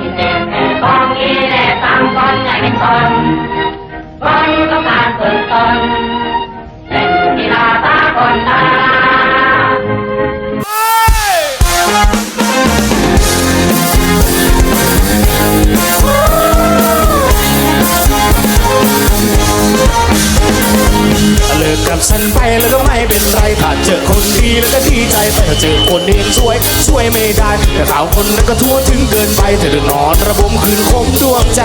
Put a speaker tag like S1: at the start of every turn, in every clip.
S1: กินเจ็บแต่บางทีแหละตามคนไห้เป็นคน ลิก
S2: กับฉันไปแล้วก็ไม่เป็นไรถ้าเจอคนดีแล้วก็ดีใจไปถ้าเจอคนเองสวยช่วยไม่ได้แต่สาวคนนั้นก็ทั่วถึงเกินไปเธอเดือดนอนระบมคืนคมดวงใจ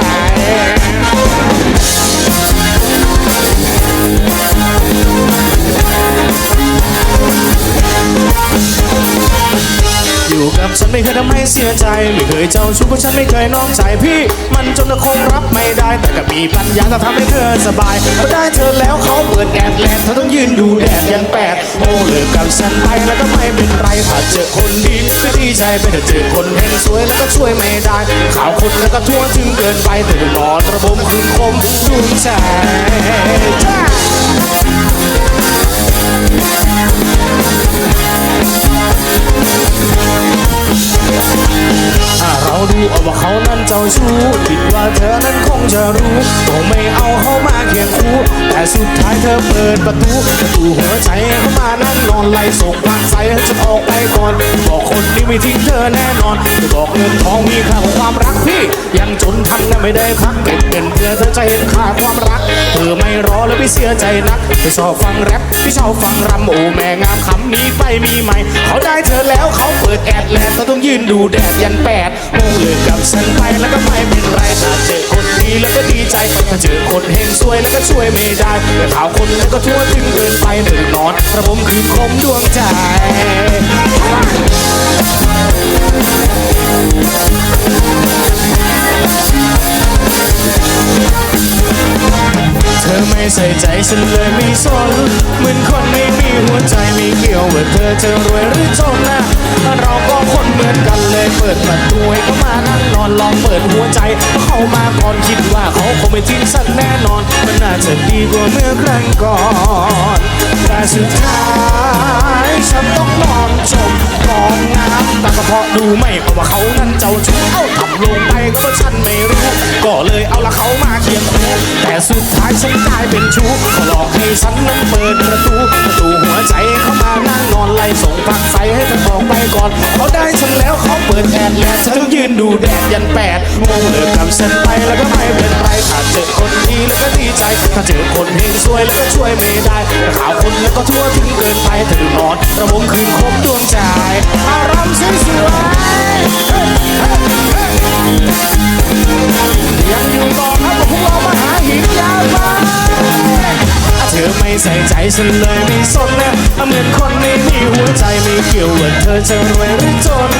S2: ไม่เคยทำให้เสียใจ ไม่เคยเจ้าชู้เพราะฉันไม่เคยน้องใจพี่ มันจนคงรับไม่ได้ แต่ก็มีปัญญาจะทำให้เธอสบายพอได้เธอแล้วเขาเปิดแอดแลนเธอต้องยืนอยู่แดดยันแปดโอ้เลิกกับฉันไปแล้วก็ไม่เป็นไรถ้าเจอคนดีก็ดีใจไปแต่เจอคนเห็นสวยแล้วก็ช่วยไม่ได้ข่าวคนแล้วก็ทั่วถึงเกินไปแต่นอนระบมคืนคมดวงใจ เจ้าชู้คิดว่าเธอนั้นคงจะรู้คงไม่เอาเขามาเคียงคู่แต่สุดท้ายเธอเปิดประตูประตูหัวใจเข้ามานั่งนอนไหลส่งวางสให้ฉันออกไปก่อนบอกคนนี้ไม่ทิ้งเธอแน่นอนจะบอกเงินทองมีค่าของความรักพี่ ยังจนทันนะไม่ได้พักเก็บเงินเพื่อเธอจะเห็นค่าความรัก เธอไม่รอแล้วไม่เสียใจนักไม่ชอบฟังแรปไม่ชอบฟังรำโอ้แม่งามคำนี้ ไปมีใหม่เขาได้เธอแล้วเขาเปิดแอดแลนเขาต้องยืนดูแดดยันแปดโมงเลิกกับฉันไปแล้วก็ไม่เป็นไรถ้าเจอคนดีแล้วก็ดีใจถ้าเจอคนเฮงซวยแล้วก็ช่วยไม่ได้แต่ข่าวคนแล้วก็ทั่วถึงเกินไปหนึ่งนอนระผมคืนคมดวงใจ ธอไม่ใส่ใจฉันเลยไม่สนเหมือนคนไม่มีหัวใจไม่เกี่ยวว่าเธอจะรวยหรือจนนะเราก็คนเหมือนกันเลยเปิดประตูให้เขามานั่งนอนลองเปิดหัวใจเข้ามาก่อนคิดว่าเขาคงไม่ทิ้งฉันแน่นอน มันน่าจะดีกว่าเมื่อครั้งก่อนแต่สุดท้ายฉันต้องนอนจมกอง ก็เพราะดูไม่เพราะว่าเขานั้นเจ้าชู้เอ้าทำลงไปก็เพราะฉันไม่รู้ ก็เลยเอาละเขามาเคียงคู่แต่สุดท้ายฉันกลายเป็นชู้ก็หลอกให้ฉันนั้นเปิดประตูประตูหัวใจเขามานั่งนอนไล่ส่งผักใสให้เธอออกไปก่อนเขาได้ฉันแล้วเขา ปิดแอดแลนฉันต้องยืนดูแดดยันแปดโมงเลิกทำเส้นไปแล้วก็ไม่เป็นไรถ้าเจอคนดีแล้วก็ดีใจ ถ้าเจอคนเฮงซวยแล้วก็ช่วยไม่ได้แต่ข่าวคนแล้วก็ทั่วถึงเกินไปเธอดูนอน ระวงคืนคบดวงใจ อารมณ์สวย ใส่ใจฉันเลยไม่สนนะเหมือนคนไม่มีหัวใจไม่เกี่ยวว่าเธอจะรวยหรือจน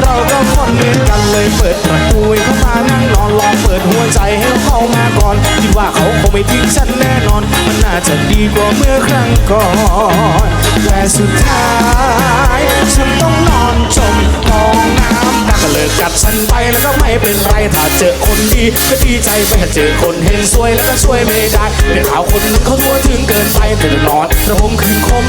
S2: เราก็คนเหมือนกันเลยเปิดประตูให้เขามานั่งนอนลองเปิดหัวใจให้เขามาก่อนคิดว่าเขาคงไม่ทิ้งฉันแน่นอน มันน่าจะดีกว่าเมื่อครั้งก่อนแต่สุดท้าย ฉันต้องนอนจม ก็เลิกกับฉันไปแล้วก็ไม่เป็นไรถ้าเจอคนดีก็ดีใจไปถ้าเจอคนเห็นสวยแล้วก็ช่วยไม่ได้เดี๋ยวข่าคนนั้นเขาทั่วถึงเกินไปเป็นอนระหมคืนคม